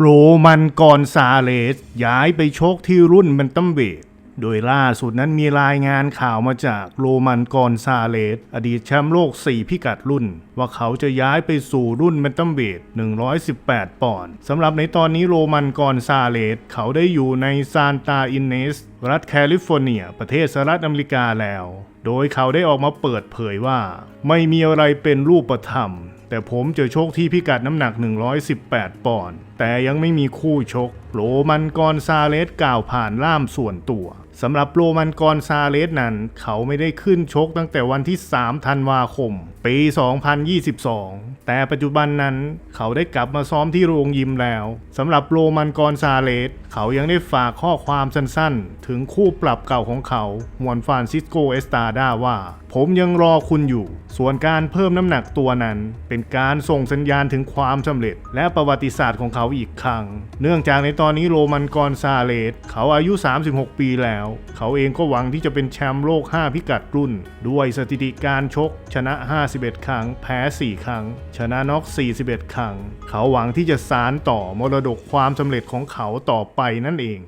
โรมันกอนซาเลสย้ายไปชกที่รุ่นแบนตัมเวทโดยล่าสุดนั้นมีรายงานข่าวมาจากโรมันกอนซาเลสอดีตแชมป์โลก 4 พิกัดรุ่น ว่าเขาจะย้ายไปสู่รุ่นแบนตัมเวท118 ปอนด์สำหรับในตอนนี้โรมันกอนซาเลสเขาได้อยู่ในซานตาอินเนส รัฐแคลิฟอร์เนีย ประเทศสหรัฐอเมริกาแล้ว โดยเขาได้ออกมาเปิดเผยว่า ไม่มีอะไรเป็นรูปธรรม แต่ผมจะโชกที่พิกัดน้ำหนัก 118 ปอนด์ แต่ยังไม่มีคู่ชก โรมันกอนซาเลสกล่าวผ่านล่ามส่วนตัวสำหรับโรมันกอนซาเลสนั้น เขาไม่ได้ขึ้นชกตั้งแต่วันที่ 3 ธันวาคม ปี 2022 แต่ปัจจุบันนั้นเขาได้กลับมาซ้อมที่โรงยิมแล้วสำหรับโรมันกอนซาเลส เขายังได้ฝากข้อความสั้นๆ ถึงคู่ปรับเก่าของเขามวนฟานซิสโกเอสตาดาว่า ผมยังรอคุณอยู่ ส่วนการเพิ่มน้ำหนักตัวนั้น เป็นการส่งสัญญาณถึงความสำเร็จ และประวัติศาสตร์ของเขาอีกครั้ง เนื่องจากในตอนนี้โรมันกอนซาเลสเขาอายุ 36 ปีแล้ว เขาเองก็หวังที่จะเป็นแชมป์โลก 5 พิกัดรุ่น ด้วยสถิติการชก ชนะ 51 ครั้ง แพ้ 4 ครั้ง ชนะน็อก 41 ครั้ง เขาหวังที่จะสานต่อมรดกความสำเร็จของเขาต่อไปนั่นเอง